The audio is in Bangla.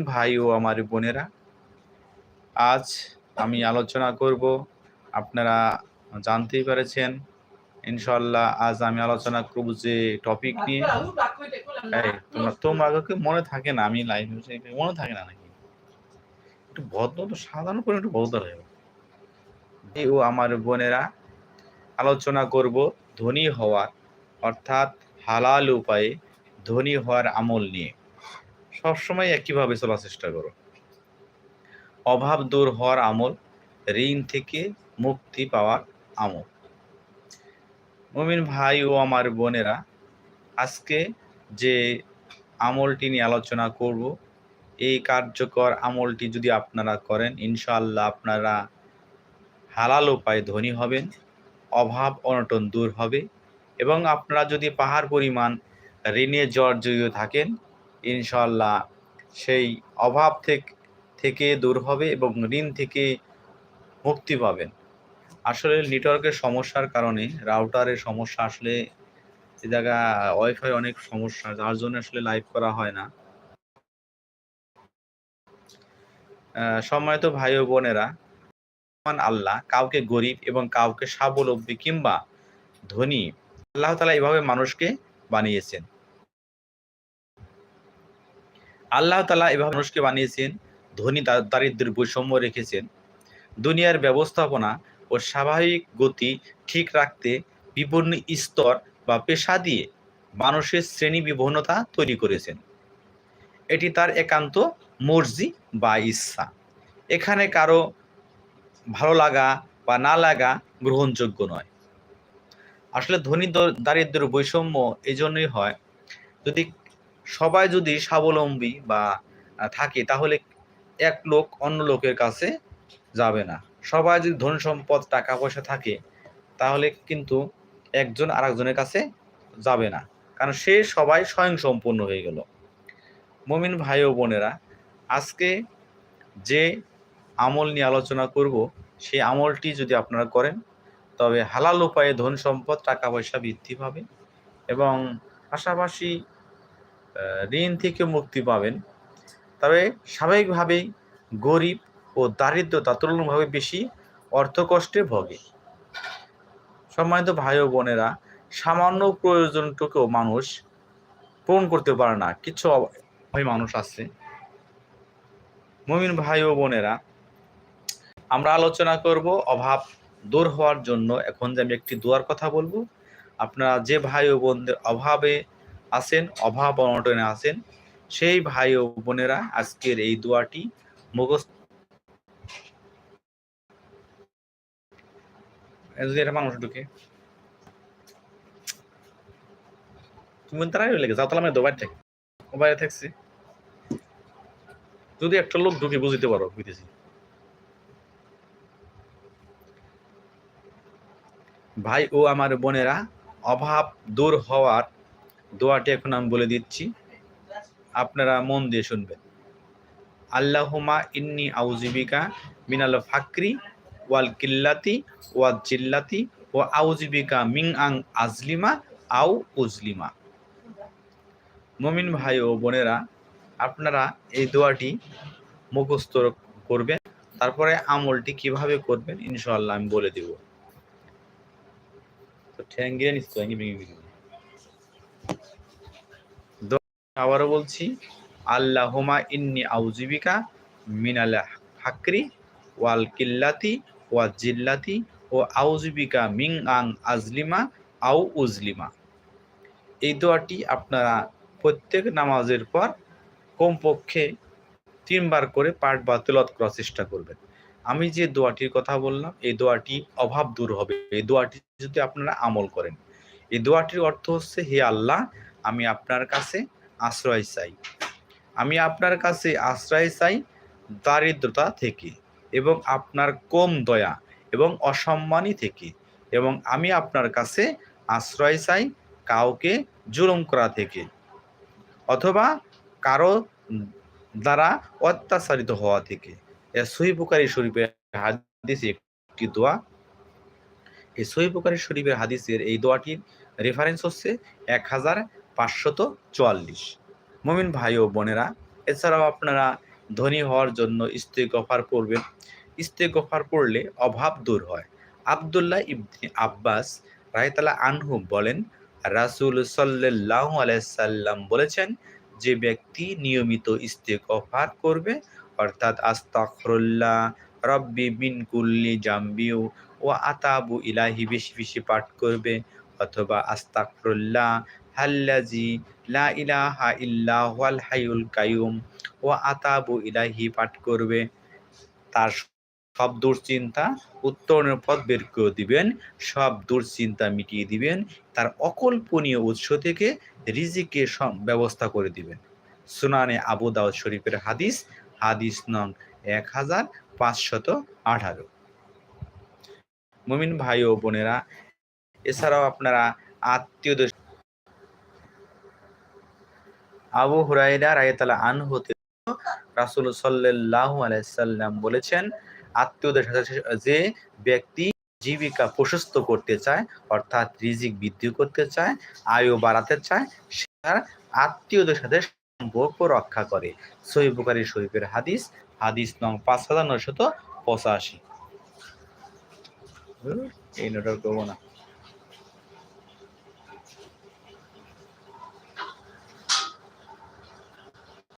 ভাই ও আমার বোনেরা, আজ আমি আলোচনা করব, আপনারা জানতেই পেরেছেন ইনশাল্লাহ আজ আমি আলোচনা করব যে টপিক নিয়ে। তোমরা তোমরা মনে থাকে না, আমি লাইভ মনে থাকে না নাকি? একটু ভদ্র তো সাধারণ করে একটু ভদ্র হয়ে। ভাই ও আমার বোনেরা, আলোচনা করব ধনী হওয়ার, অর্থাৎ হালাল উপায়ে ধনী হওয়ার আমল নিয়ে। সবসময় একইভাবে চলার চেষ্টা করো। অভাব দূর হওয়ার আমল, ঋণ থেকে মুক্তি পাওয়ার আমল। মমিন ভাই ও আমার বোনেরা, আজকে যে আমলটি নিয়ে আলোচনা করব, এই কার্যকর আমলটি যদি আপনারা করেন, ইনশাআল্লাহ আপনারা হালাল উপায়ে ধনী হবেন, অভাব অনটন দূর হবে এবং আপনারা যদি পাহাড় পরিমাণ ঋণে জর্জরিত থাকেন ইনশাল্লাহ সেই অভাব থেকে দূর হবে এবং ঋণ থেকে মুক্তি পাবেন। আসলে নেটওয়ার্কের সমস্যার কারণে রাউটারের সমস্যা আসলে এ জায়গা, ওয়াইফাই অনেক সমস্যা, যার জন্য আসলে লাইভ করা হয় না। সম্মানিত ভাই ও বোনেরা আল্লাহ, কাউকে গরিব এবং কাউকে স্বাবলম্বী কিংবা ধনী, আল্লাহ তালা এভাবে মানুষকে বানিয়েছেন। আল্লাহ তালা এভাবে মানুষকে বানিয়েছেন, ধনী দা- দারিদ্র্যের বৈষম্য রেখেছেন। দুনিয়ার ব্যবস্থাপনা ও স্বাভাবিক গতি ঠিক রাখতে বিভিন্ন স্তর বা পেশা দিয়ে মানুষের শ্রেণি বিভিন্নতা তৈরি করেছেন। এটি তার একান্ত মর্জি বা ইচ্ছা। এখানে কারও ভালো লাগা বা না লাগা গ্রহণযোগ্য নয়। আসলে ধনী দ- দারিদ্র্যের বৈষম্য এই জন্যই হয় যদি সবাই যদি স্বাবলম্বী বা থাকে, তাহলে এক লোক অন্য লোকের কাছে যাবে না। সবাই যদি ধন সম্পদ টাকা পয়সা থাকে, তাহলে কিন্তু একজন আরেকজনের কাছে যাবে না। কারণ সে সবাই স্বয়ং সম্পূর্ণ হয়ে গেল। মমিন ভাই ও বোনেরা, আজকে যে আমল নিয়ে আলোচনা করব, সেই আমলটি যদি আপনারা করেন, তবে হালাল উপায়ে ধন সম্পদ টাকা পয়সা বৃদ্ধি পাবে এবং পাশাপাশি ঋণ থেকে মুক্তি পাবেন। তবে স্বাভাবিকভাবেই গরিব ও দারিদ্রতা তুলনাভাবে বেশি অর্থকষ্টে ভোগে। সম্মানিত ভাই ও বোনেরা, সামান্য প্রয়োজনটুকুও মানুষ পূরণ করতে পারে না। কিছু অভাবী মানুষ আছে। মমিন ভাই ও বোনেরা, আমরা আলোচনা করব অভাব দূর হওয়ার জন্য। এখন যে আমি একটি দোয়ার কথা বলব, আপনারা যে ভাই ও বোনদের অভাবে আছেন অভাব অনটনে আছেন সেই ভাই ও বোনেরা আজকের এই দোয়াটি মুখস্থ যদি থাকছি। যদি একটা লোক ঢুকে বুঝতে পারো, বুঝতেছি। ভাই ও আমার বোনেরা, অভাব দূর হওয়ার দোয়াটি এখন আমি বলে দিচ্ছি। আপনারা মন দিয়ে শুনবেন। আল্লাহমা ইন্নি আউজিবিকা মিনাল ফাকরি ওয়াল কিল্লাতি ওয়াল জিল্লাতি ও আউজিবিকা মিং আং আজলিমা আউ উজলিমা মমিন ভাই ও বোনেরা, আপনারা এই দোয়াটি মুখস্থ করবেন, তারপরে আমলটি কীভাবে করবেন ইনশাল্লাহ আমি বলে দিব। তো তো আবারও বলছি আল্লাহুমা ইন্নি আউজিবিকা মিনাল হাকরি ওয়াল কিল্লাতি ওয়া জিল্লাতি ও আউজিবিকা মিং আং আজলিমা আউ উজলিমা এই দোয়াটি আপনারা প্রত্যেক নামাজের পর কমপক্ষে তিনবার করে পাঠ বা তেলত করার চেষ্টা করবেন। আমি যে দোয়াটির কথা বললাম, এই দোয়াটি অভাব দূর হবে। এই দোয়াটি যদি আপনারা আমল করেন, এই দোয়াটির অর্থ হচ্ছে, হে আল্লাহ, আমি আপনার কাছে আশ্রয় চাই। আমি আপনার কাছে আশ্রয় চাই দারিদ্রতা থেকে এবং আপনার কম দয়া এবং অসম্মানী থেকে এবং আমি আপনার কাছে আশ্রয় চাই কাউকে জুলুম করা থেকে অথবা কারও দ্বারা অত্যাচারিত হওয়া থেকে। এ সহিপুকারী শরীফের হাদিস একটি দোয়া। এই সহিপুকারী শরীফের হাদিসের এই দোয়াটির রেফারেন্স হচ্ছে এক হাজার পাঁচশত চুয়াল্লিশ। মমিন ভাই ও বোনেরা, এছাড়াও আপনারা ধনী হওয়ার জন্য ইস্তেগফার পড়বেন। ইস্তেগফার পড়লে অভাব দূর হয়। আবদুল্লাহ ইবনে আব্বাস রায়তালা আনহু বলেন, রাসূল সাল্লাল্লাহু আলাইসাল্লাম বলেছেন, যে ব্যক্তি নিয়মিত ইস্তেগফার করবে, অর্থাৎ আস্তাগফিরুল্লাহ, রব্বি মিন কুল্লি জাম্বিউ ও আতাবু ইলাহি, বেশি বেশি পাঠ করবে, অথবা আস্তাগফিরুল্লাহ হাল্লাজি লা ইলাহা ইল্লা হুয়াল হাইয়ুল কাইয়ুম ও আতাবু ইলাহি পাঠ করবে। তার সব দুশ্চিন্তা উত্তরণের পথ বের করে দিবেন, সব দুশ্চিন্তা মিটিয়ে দিবেন, তার অকল্পনীয় উৎস থেকে রিজিকের ব্যবস্থা করে দিবেন। সুনানে আবু দাউদ শরীফের হাদিস হাদিস নং এক হাজার পাঁচশত আঠারো। মুমিন ভাই ও বোনেরা, এছাড়াও আপনারা আত্মীয়দের আবু হুরাইরা রায়তালা আন হতে রাসুল সাল্লাল্লাহু আলাইহি সাল্লাম বলেছেন, আত্মীয়দের সাথে যে ব্যক্তি জীবিকা প্রশস্ত করতে চায়, অর্থাৎ রিজিক বৃদ্ধি করতে চায়, আয়ু বাড়াতে চায়, সে তার আত্মীয়দের সাথে সম্পর্ক রক্ষা করে। সহি শরীফের হাদিস হাদিস নং পাঁচ হাজার নয়শত পঁচাশি। এই নোটার করব না।